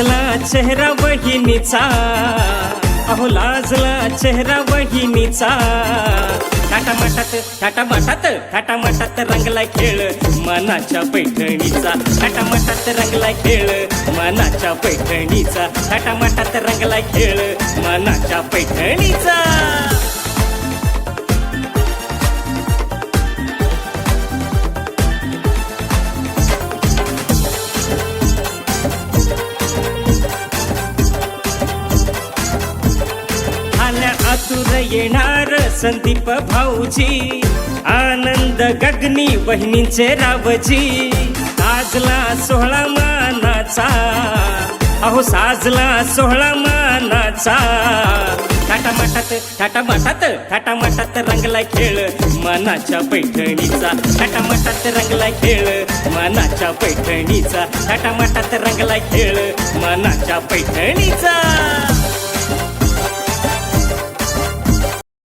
लाजला चेहरा बहिणीचा अहो लाजला चेहरा बहिणीचा टाटा माटात टाटा माटात टाटा माटात रंगला खेळ मनाच्या पैठणीचा. टाटा माटात रंगला खेळ मनाच्या पैठणीचा. टाटा माटात रंगला खेळ मनाच्या पैठणीचा. आतुर येणार संदीप भाऊजी. आनंद गगनी बहिणींचे रावजी. साजला सोहळा मानाचा. अहो साजला सोहळा मानाचा. टाटा माटात टाटा माटात टाटा माटात रंगला खेळ. मनाच्या पैठणीचा. टाटा माटात रंगला खेळ. मनाच्या पैठणीचा. टाटा माटात रंगला खेळ. मनाच्या पैठणीचा.